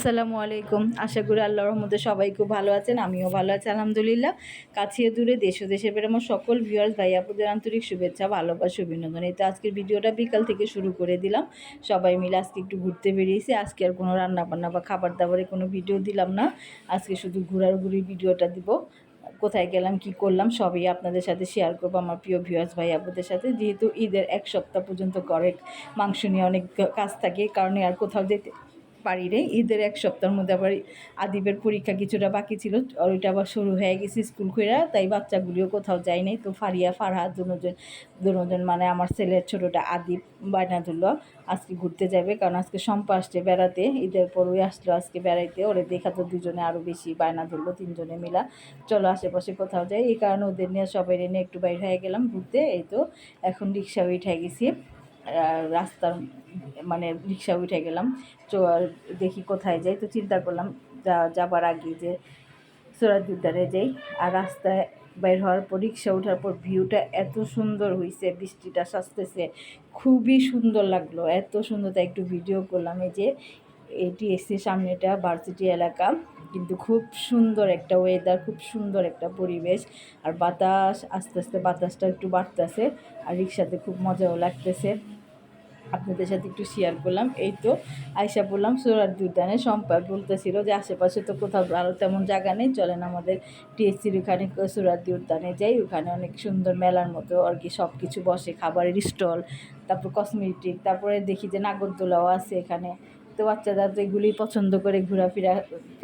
আসসালামু আলাইকুম। আশা করি আল্লাহর রহমতে সবাই খুব ভালো আছেন, আমিও ভালো আছি, আলহামদুলিল্লাহ। কাছে দূরে, দেশ ও বের আমার সকল ভিউয়ার্স ভাই আপুদের আন্তরিক শুভেচ্ছা, ভালোবাসা, অভিনন্দন। এই তো আজকের ভিডিওটা বিকাল থেকে শুরু করে দিলাম। সবাই মিলে আজকে একটু ঘুরতে বেরিয়েছি। আজকে আর কোনো রান্না বান্না বা খাবার দাবারে কোনো ভিডিও দিলাম না। আজকে শুধু ঘোরার ঘুরি ভিডিওটা দিব। কোথায় গেলাম, কি করলাম, সবই আপনাদের সাথে শেয়ার করব আমার প্রিয় ভিউয়ার্স ভাই আপুদের সাথে। যেহেতু ঈদের এক সপ্তাহ পর্যন্ত করে মাংস নিয়ে অনেক কাজ থাকে কারণে আর কোথাও যেতে পারি রে ঈদের এক সপ্তাহের মধ্যে আবার আদিবের পরীক্ষা কিছুটা বাকি ছিল ওইটা আবার শুরু হয়ে গেছে স্কুল খুঁড়া তাই বাচ্চাগুলিও কোথাও যায় নাই। তো ফারিয়া, ফারহাদ দুজন দুজন মানে আমার ছেলের ছোটোটা আদিব বায়না ধরলো আজকে ঘুরতে যাবে। কারণ আজকে সম্পা আসছে বেড়াতে, ঈদের পর ওই আসলো আজকে বেড়াইতে। ওরে দেখা তো দুজনে আরও বেশি বায়না ধরলো তিনজনে মিলা। চলো আশেপাশে কোথাও যাই। এই কারণে ওদের নিয়ে সবাই নিয়ে একটু বাইরে হয়ে গেলাম ঘুরতে। এই তো, এখন রিক্সা উঠে গেছি। রাস্তার মানে রিক্সা উঠে গেলাম। তো দেখি কোথায় যাই। তো চিন্তা করলাম, যা যাবার আগে যে সোরাদুদ্দারে যাই। আর রাস্তায় বের হওয়ার পর, রিক্সা ওঠার পর ভিউটা এত সুন্দর হয়েছে বৃষ্টিটা সাজতেছে খুবই সুন্দর লাগল, এত সুন্দর। তাই একটু ভিডিও করলাম এই যে এটি এসছে সামনেটা ভার্সিটি এলাকা। কিন্তু খুব সুন্দর একটা ওয়েদার খুব সুন্দর একটা পরিবেশ। আর বাতাস, আস্তে আস্তে বাতাসটা একটু বাড়তেছে। আর রিক্সাতে খুব মজাও লাগতেছে। আপনাদের সাথে একটু শেয়ার করলাম। এই তো আয়সা বললাম সোরার দুর্দানে সম্পাদ বলতেছিল যে আশেপাশে তো কোথাও আরও তেমন জায়গা নেই। চলেন আমাদের টিএসসির ওখানে সুরার উদ্যানে যাই। ওখানে অনেক সুন্দর মেলার মতো আর কি সব কিছু বসে, খাবারের স্টল তারপর কসমেটিক তারপরে দেখি যে নাগরদোলাও আছে এখানে। তো বাচ্চারা তো এগুলি পছন্দ করে ঘোরাফেরা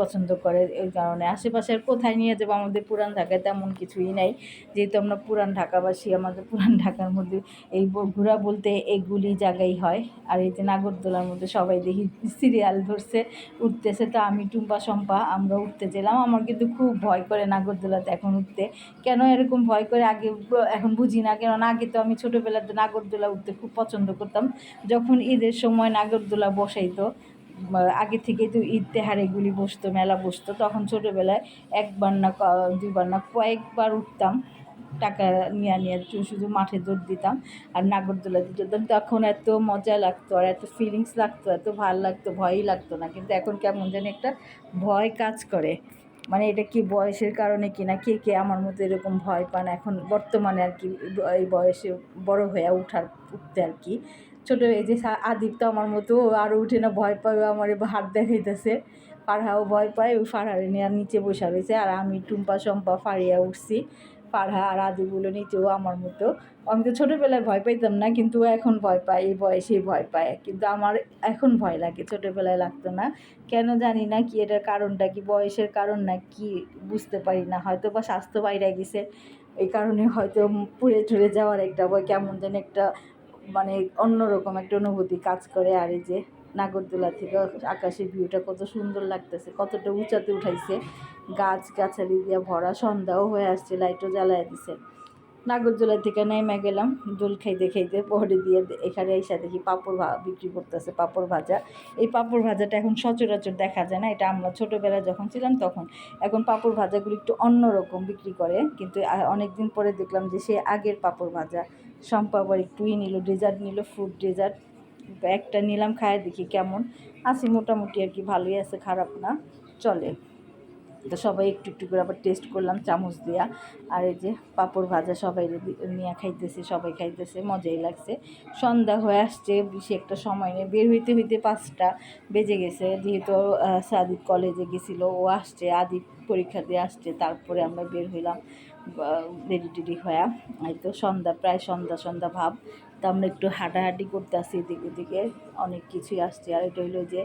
পছন্দ করে এই কারণে। আশেপাশে আর কোথায় নিয়ে যাব? আমাদের পুরান ঢাকায় তেমন কিছুই নাই। যেহেতু আমরা পুরান ঢাকাবাসী, আমাদের পুরান ঢাকার মধ্যে এই ঘোরা বলতে এগুলি জায়গাই হয়। আর এই যে নাগরদোলার মধ্যে সবাই দেখি সিরিয়াল ধরছে, উঠতেছে। তো আমি টুম্পা, শম্পা আমরা উঠতে গেলাম। আমার কিন্তু খুব ভয় করে নাগরদোলাতে এখন উঠতে। কেন এরকম ভয় করে? আগে এখন বুঝি না। কেন আগে তো আমি ছোটোবেলাতে নাগরদোলা উঠতে খুব পছন্দ করতাম। যখন ঈদের সময় নাগরদোলা বসাইতো আগে থেকেই তো ঈদ তেহার এগুলি বসতো, মেলা বসতো। তখন ছোটোবেলায় একবার না দুইবার না কয়েকবার উঠতাম, টাকা নিয়ে নিয়ে শুধু মাঠে দৌড় দিতাম আর নাগরদোলা দিতাম তখন এত মজা লাগতো আর এত ফিলিংস লাগতো, এত ভালো লাগতো, ভয়ই লাগতো না। কিন্তু এখন কেমন যেন একটা ভয় কাজ করে। মানে এটা কি বয়সের কারণে কি না কে কে আমার মতো এরকম ভয় পান? এখন বর্তমানে আর কি এই বয়সে বড় হয়ে উঠার উঠতে আর কি ছোটো এই যে আদিপ তো আমার মতো আরও উঠে না ভয় পায় আমার হাত দেখাইতেছে। ফারহাও ভয় পায় ওই ফারহারে নিয়ে নিচে বসা রয়েছে। আর আমি টুম্পা সম্পা ফারিয়া উঠছি। ফারহা আর আদিগুলো নিচেও আমার মতো। আমি তো ছোটোবেলায় ভয় পাইতাম না, কিন্তু এখন ভয় পায়, এই বয়সেই ভয় পায়। কিন্তু আমার এখন ভয় লাগে, ছোটোবেলায় লাগতো না। কেন জানি না কি এটার কারণটা, কি বয়সের কারণ না কি, বুঝতে পারি না। হয়তো বা স্বাস্থ্য বাইরে গেছে, এই কারণে হয়তো পুড়ে ঠুরে যাওয়ার একটা ভয়, কেমন যেন একটা মানে অন্যরকম একটা অনুভূতি কাজ করে আর এই যে নাগরদোলা থেকে আকাশের ভিউটা কত সুন্দর লাগতেছে, কতটা উঁচাতে উঠাইছে। গাছ গাছালি দিয়ে ভরা, সন্ধ্যাও হয়ে আসছে, লাইটও জ্বালায় দিছে। নাগরদোলা থেকে নেমে গেলাম, দোল খাইতে খাইতে পরে দিয়ে এখানে এসে দেখি পাঁপড় বিক্রি করতেছে পাঁপড় ভাজা। এই পাঁপড় ভাজাটা এখন সচরাচর দেখা যায় না, এটা আমরা ছোটোবেলায় যখন ছিলাম তখন। এখন পাঁপড় ভাজাগুলো একটু অন্যরকম বিক্রি করে, কিন্তু অনেক দিন পরে দেখলাম যে সে আগের পাঁপড় ভাজা। সম্পা আবার একটুই নিল ডেজার্ট নিল ফ্রুট ডেজার্ট একটা নিলাম, খায় দেখি কেমন। আছে মোটামুটি আর কি, ভালোই আছে, খারাপ না, চলে। তো সবাই একটু একটু করে আবার টেস্ট করলাম, চামচ দিয়া। আর এই যে পাঁপড় ভাজা সবাই নিয়ে খাইতেছে, সবাই খাইতেছে, মজাই লাগছে। সন্ধ্যা হয়ে আসছে, বেশি একটা সময় নেই। বের হইতে হইতে পাঁচটা বেজে গেছে, যেহেতু সাদিক কলেজে গেছিল, ও আসছে আদি পরীক্ষা দিয়ে আসছে, তারপরে আমরা বের হইলাম। রেডি টেডি হয়ে। এই তো সন্ধ্যা, প্রায় সন্ধ্যা সন্ধ্যা ভাব। তা আমরা একটু হাঁটাহাঁটি করতে আসছি এদিকে ওদিকে। অনেক কিছুই আসছে। আর এটা হইল যে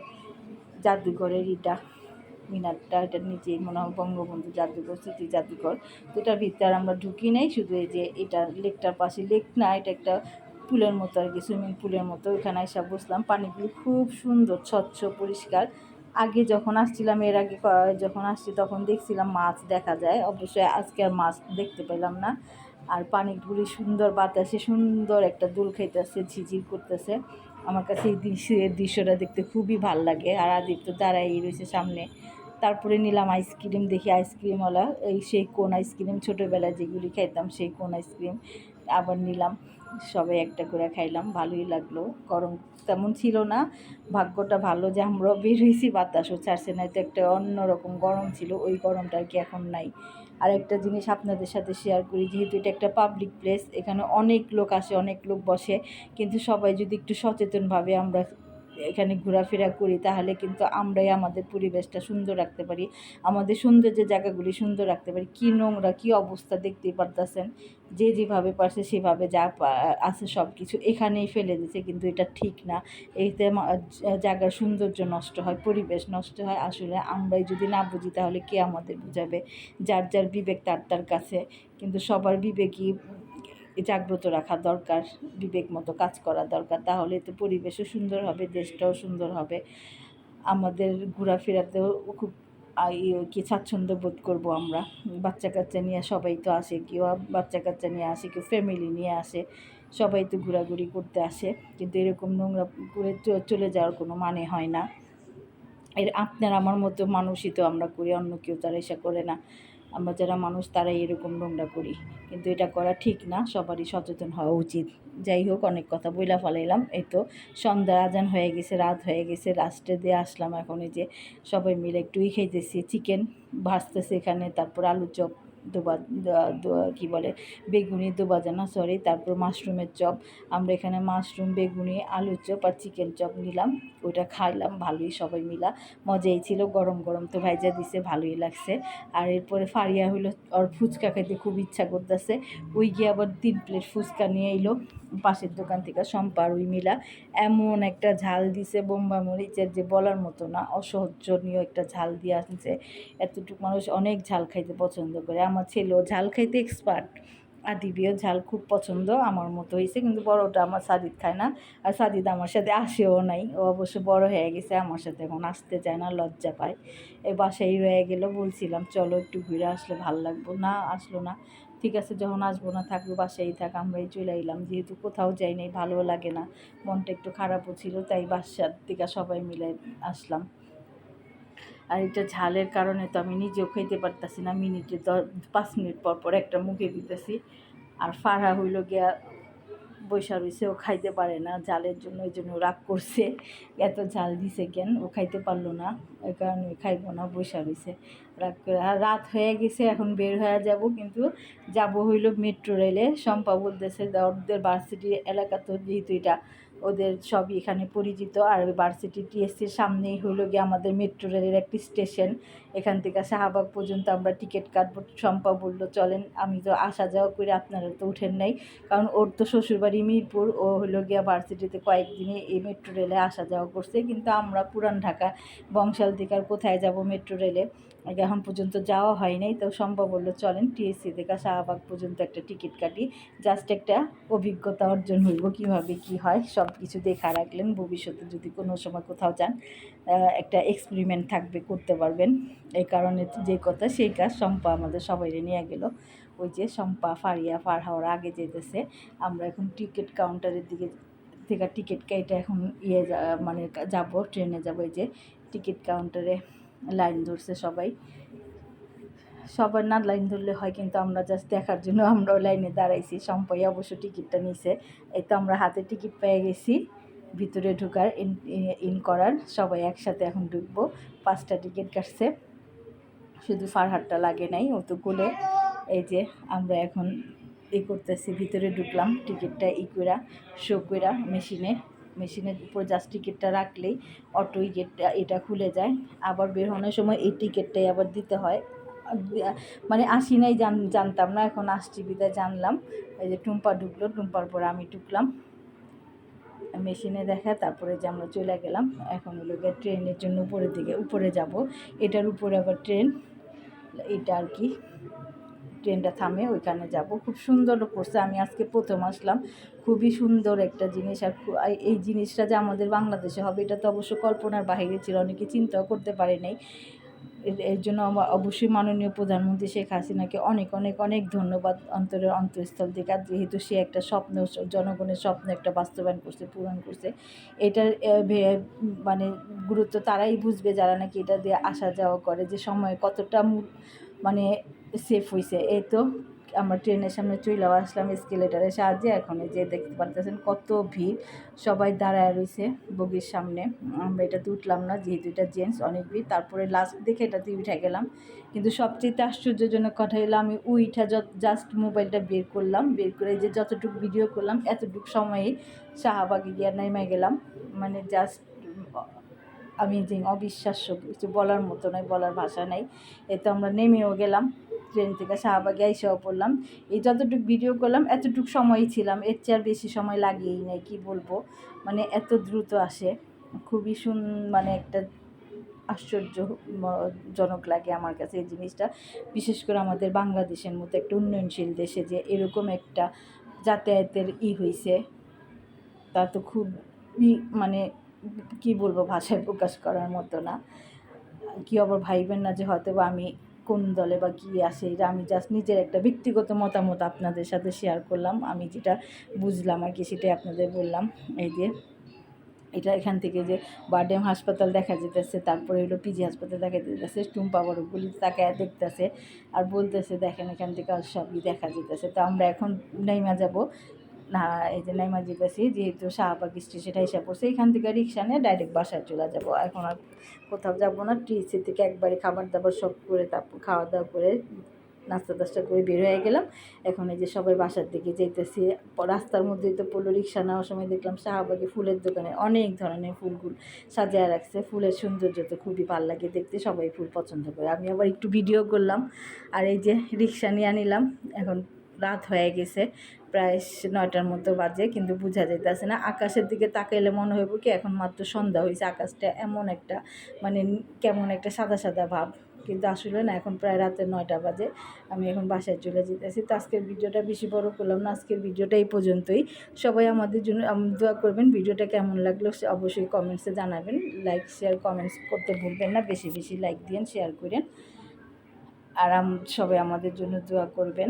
জাদুঘরের ইটা, মিনারটা। এটার নিচেই মনে হয় বঙ্গবন্ধু জাদুঘর, স্মৃতি জাদুঘর। তো এটার ভিতরে আমরা ঢুকি নাই। শুধু এই যে এটা লেকটার পাশে লেক না, এটা একটা পুলের মতো আর কি, সুইমিং পুলের মতো। ওইখানে এসে বসলাম। পানিগুলো খুব সুন্দর, স্বচ্ছ, পরিষ্কার। আগে যখন আসছিলাম, এর আগে যখন আসছি তখন দেখছিলাম মাছ দেখা যায়। অবশ্যই আজকে আর মাছ দেখতে পেলাম না। আর পানিগুলি সুন্দর বাতাসে সুন্দর একটা দোল খাইতেছে ঝিঝির করতেছে। আমার কাছে এই দৃশ্যটা দেখতে খুবই ভালো লাগে। আর আদিত্য দাঁড়াই রয়েছে সামনে। তারপরে নিলাম আইসক্রিম দেখি আইসক্রিমওয়ালা এই সেই কোন আইসক্রিম ছোটোবেলায় যেগুলি খাইতাম সেই কোন আইসক্রিম আবার নিলাম। সবাই একটা করে খাইলাম, ভালোই লাগল। গরম তেমন ছিল না, ভাগ্যটা ভালো যে আমরা বের হয়েছি বাতাসও ছাড়ছে না তো একটা অন্যরকম গরম ছিল, ওই গরমটা আর কি এখন নাই। আর একটা জিনিস আপনাদের সাথে শেয়ার করি, যেহেতু এটা একটা পাবলিক প্লেস এখানে অনেক লোক আসে, অনেক লোক বসে, কিন্তু সবাই যদি একটু সচেতনভাবে আমরা এখানে ঘোরাফেরা করি, তাহলে কিন্তু আমরাই আমাদের পরিবেশটা সুন্দর রাখতে পারি। আমাদের সুন্দর যে জায়গাগুলি সুন্দর রাখতে পারি। কী নোংরা, কী অবস্থা দেখতেই পারতেছেন? যে যেভাবে পারছে, সেভাবে যা আছে সব কিছু এখানেই ফেলে দিছে, কিন্তু এটা ঠিক না। এতে জায়গার সৌন্দর্য নষ্ট হয়, পরিবেশ নষ্ট হয়। আসলে আমরাই যদি না বুঝি, তাহলে কে আমাদের বুঝাবে? যার যার বিবেক তার তার কাছে। কিন্তু সবার বিবেকই জাগ্রত রাখা দরকার, বিবেক মতো কাজ করা দরকার, তাহলে তো পরিবেশও সুন্দর হবে, দেশটাও সুন্দর হবে। আমাদের ঘোরাফেরাতেও খুব কি স্বাচ্ছন্দ্য বোধ করব আমরা। বাচ্চা কাচ্চা নিয়ে সবাই তো আসে, কেউ বাচ্চা কাচ্চা নিয়ে আসে, কেউ ফ্যামিলি নিয়ে আসে, সবাই তো ঘোরাঘুরি করতে আসে। কিন্তু এরকম নোংরা করে চলে যাওয়ার কোনো মানে হয় না। এর আপনার আমার মতো মানুষই তো আমরা করি, অন্য কেউ তারা এসে করে না। আমরা যারা মানুষ, তারাই এরকম নোংরা করি। কিন্তু এটা করা ঠিক না, সবারই সচেতন হওয়া উচিত। যাই হোক, অনেক কথা বইলা ফালাইলাম। এই তো, সন্ধ্যা আজান হয়ে গেছে, রাত হয়ে গেছে লাস্টে দিয়ে আসলাম। এখন এই যে সবাই মিলে একটুই খাইতেছি। চিকেন ভাজতেছে এখানে, তারপর আলু চপ দোবা কি বলে, বেগুনি দোবাজানা সরি তারপর মাশরুমের চপ। আমরা এখানে মাশরুম, বেগুনি, আলুর চপ আর চিকেন চপ নিলাম। ওইটা খাইলাম, ভালোই সবাই মিলা। মজাই ছিল, গরম গরম তো ভাইজা দিছে, ভালোই লাগছে। আর এরপরে ফারিয়া হইল, ওর ফুচকা খাইতে খুব ইচ্ছা করতেছে। ওই গিয়ে আবার তিন প্লেট ফুচকা নিয়ে এলো পাশের দোকান থেকে সম্পার ওই মিলা। এমন একটা ঝাল দিছে, বোম্বা মরিচের যে বলার মতো না অসহ্যনীয় একটা ঝাল দিয়ে আসছে। এতটুকু মানুষ অনেক ঝাল খাইতে পছন্দ করে। আমার ছেলেও ঝাল খাইতে এক্সপার্ট আদিবিও ঝাল খুব পছন্দ, আমার মতো হয়েছে কিন্তু বড়টা আমার সাদিদ খায় না। আর সাদিদ আমার সাথে আসেও নাই, ও অবশ্য বড় হয়ে গেছে, আমার সাথে এখন আসতে চায় না, লজ্জা পায়। এই বাসায় রয়ে গেল, বলছিলাম, চলো একটু ঘুরে আসলে ভালো লাগবো। না, আসলো না। ঠিক আছে, যখন আসব না থাকব বাসায় থাক, আমরাই চলে এলাম যেহেতু কোথাও যাই নাই, ভালো লাগে না। মনটা একটু খারাপও ছিল, তাই বাসার থেকে সবাই মিলে আসলাম। আর এটা ঝালের কারণে তো আমি নিজেও খেতে পারতাছি না। মিনিটে দশ, পাঁচ মিনিট পর পর একটা মুখে দিতেছি। আর ফাড়া হইল গিয়া বৈশা রয়েছে ও খাইতে পারে না। জালের জন্য, ওই জন্য রাগ করছে। এত ঝাল দিছে কেন? ও খাইতে পারল না। ওই কারণে খাইবো না, বৈশা রয়েছে রাগ করে, আর রাত হয়ে গেছে, এখন বের হয়ে যাব, কিন্তু যাব হইল মেট্রো রেলে। শম্পা বলতেছে ওদের ভার্সিটি এলাকা তো যেহেতু এটা ওদের সবই এখানে পরিচিত। আর ভার্সিটি টিএসসির সামনেই হইল গিয়ে আমাদের মেট্রো রেলের একটি স্টেশন এখান থেকে শাহবাগ পর্যন্ত আমরা টিকিট কাটবো। শম্পা বলল, চলেন, আমি তো আসা যাওয়া করে আপনারা তো উঠেন নাই। কারণ ওর তো শ্বশুরবাড়ি মিরপুর। ও হলো গিয়া ভার্সিটিতে কয়েকদিনে এই মেট্রো রেলে আসা যাওয়া করছে। কিন্তু আমরা পুরান ঢাকা, বংশাল থেকে আর কোথায় যাব মেট্রো রেলে আগে এখন পর্যন্ত যাওয়া হয় নাই, তো সম্ভব বলল চলেন টিএসসি থেকে শাহবাগ পর্যন্ত একটা টিকিট কাটি। জাস্ট একটা অভিজ্ঞতা অর্জন হইব, কীভাবে কি হয় সব কিছু দেখা রাখলেন। ভবিষ্যতে যদি কোনো সময় কোথাও যান একটা এক্সপেরিমেন্ট থাকবে, করতে পারবেন। এই কারণে যে কথা, সেই কাজ শম্পা আমাদের সবাই নিয়ে গেল। ওই যে শম্পা ফারিয়া ফার হওয়ার আগে যেতেছে। আমরা এখন টিকিট কাউন্টারের দিকে থেকে টিকিট কেটে এখন ইয়ে মানে যাব, ট্রেনে যাব। এই যে টিকিট কাউন্টারে লাইন ধরছে সবাই। সবার না লাইন ধরলে হয় কিন্তু আমরা জাস্ট দেখার জন্য আমরাও লাইনে দাঁড়াইছি। সম্পাই অবশ্য টিকিটটা নিছে। এই তো আমরা হাতে টিকিট পেয়ে গেছি। ভিতরে ঢুকার ইন ইন করার সবাই একসাথে এখন ঢুকবো। পাঁচটা টিকিট কাটছে। শুধু ফারহাটটা লাগে নাই, ও তো গুলে এই যে আমরা এখন ই করতেছি, ভিতরে ঢুকলাম। টিকিটটা ই কইরা, শো কইরা মেশিনে। মেশিনের উপর জাস্ট টিকিটটা রাখলেই অটোই গেটটা এটা খুলে যায়। আবার বের হওয়ার সময় এই টিকিটটাই আবার দিতে হয়। মানে আসি নাই, জান, জানতাম না, এখন আসছি বিদায় জানলাম। এই যে টুম্পা ঢুকলো, টুম্পার পর আমি ঢুকলাম। মেশিনে দেখা, তারপরে যে আমরা চলে গেলাম, এখন হলো গিয়ে ট্রেনের জন্য উপরের দিকে, উপরে যাব। এটার উপরে আবার ট্রেন এটা আর কি। ট্রেনটা থামে, ওইখানে যাব। খুব সুন্দর করছে, আমি আজকে প্রথম আসলাম। খুবই সুন্দর একটা জিনিস, আর এই জিনিসটা যে আমাদের বাংলাদেশে হবে, এটা তো অবশ্য কল্পনার বাহিরে ছিল, অনেকে চিন্তাও করতে পারে নাই। এর- জন্য আমার অবশ্যই মাননীয় প্রধানমন্ত্রী শেখ হাসিনাকে অনেক অনেক অনেক ধন্যবাদ অন্তরের অন্তঃস্থল থেকে যেহেতু সে একটা স্বপ্ন, জনগণের স্বপ্ন একটা বাস্তবায়ন করছে, পূরণ করছে। এটার মানে গুরুত্ব তারাই বুঝবে যারা নাকি এটা দিয়ে আসা যাওয়া করে, যে সময় কতটা মানে সেফ হয়েছে এই তো আমরা ট্রেনের সামনে চইলাও আসলাম স্কেলেটারের সাহায্যে। এখন যে দেখতে পারতেছেন কত ভিড়। সবাই দাঁড়ায় রয়েছে বগির সামনে। আমরা এটাতে উঠলাম না, যেহেতু এটা জেন্টস অনেক ভিড়। তারপরে লাস্ট দেখে এটাতে উঠে গেলাম। কিন্তু সবচেয়ে আশ্চর্যজনক কথা হলো, আমি উইঠা জাস্ট মোবাইলটা বের করলাম। বের করে যে যতটুকু ভিডিও করলাম, এতটুকু সময়ে শাহবাগে গিয়ে নেমে গেলাম। মানে জাস্ট আমি যে অবিশ্বাস্য কিছু বলার মতো নয়, বলার ভাষা নেই। এতে আমরা নেমেও গেলাম, ট্রেন থেকে শাহবাগে এসেও পড়লাম। এই যতটুকু ভিডিও করলাম, এতটুকু সময়ই ছিলাম। এর চেয়ে আর বেশি সময় লাগেই নাই, কি বলব? মানে এত দ্রুত আসে। খুবই সুন মানে একটা আশ্চর্যজনক লাগে আমার কাছে এই জিনিসটা। বিশেষ করে আমাদের বাংলাদেশের মতো একটা উন্নয়নশীল দেশে যে এরকম একটা যাতায়াতের ই হয়েছে তা তো খুবই মানে কি বলব ভাষায় প্রকাশ করার মতো না। কি আবার ভাইবেন না যে হয়তো বা আমি কোন দলে বা কী আসে এটা আমি জাস্ট নিজের একটা ব্যক্তিগত মতামত আপনাদের সাথে শেয়ার করলাম। আমি যেটা বুঝলাম আর কি সেটাই আপনাদের বললাম। এই যে এটা এখান থেকে যে বারডেম হাসপাতাল দেখা যেতেছে, তারপরে হলো পিজি হাসপাতাল দেখা যেতেছে, টুম্পা বড়গুলি তাকে দেখতেছে আর বলতেছে, দেখেন এখান থেকে আর সবই দেখা যেতেছে। তো আমরা এখন নেইমা যাব। না এই যে নাইমা যেতেছি যেহেতু শাহবাগ স্টেশন হিসাব পড়ছে, এখান থেকে রিক্সা নিয়ে ডাইরেক্ট বাসায় চলে যাব। এখন আর কোথাও যাব না, টিসি থেকে একবারে খাবার দাবার সব করে তারপর খাওয়া দাওয়া করে নাস্তা টাস্তা করে বের হয়ে গেলাম। এখন এই যে সবাই বাসার দিকে যেতেছি রাস্তার মধ্যেই তো পড়ল রিক্সা, নেওয়ার সময় দেখলাম শাহবাগে ফুলের দোকানে অনেক ধরনের ফুলগুল সাজিয়ে রাখছে। ফুলের সৌন্দর্য তো খুবই ভালো লাগে দেখতে, সবাই ফুল পছন্দ করে। আমি আবার একটু ভিডিও করলাম, আর এই যে রিক্সা নিয়ে নিলাম, এখন রাত হয়ে গেছে। প্রায় নয়টার মতো বাজে, কিন্তু বোঝা যাইতেছে না। আকাশের দিকে তাকাইলে মনে হইব কি এখন মাত্র সন্ধ্যা হয়েছে আকাশটা এমন একটা মানে কেমন একটা সাদা সাদা ভাব। কিন্তু আসলে না, এখন প্রায় রাতে নয়টা বাজে। আমি এখন বাসায় চলে যেতেছি তো আজকের ভিডিওটা বেশি বড় করলাম না। আজকের ভিডিওটা এই পর্যন্তই। সবাই আমাদের জন্য দোয়া করবেন। ভিডিওটা কেমন লাগল অবশ্যই কমেন্টসে জানাবেন। লাইক শেয়ার কমেন্টস করতে ভুলবেন না। বেশি বেশি লাইক দিন শেয়ার করেন। আর সবাই আমাদের জন্য দোয়া করবেন।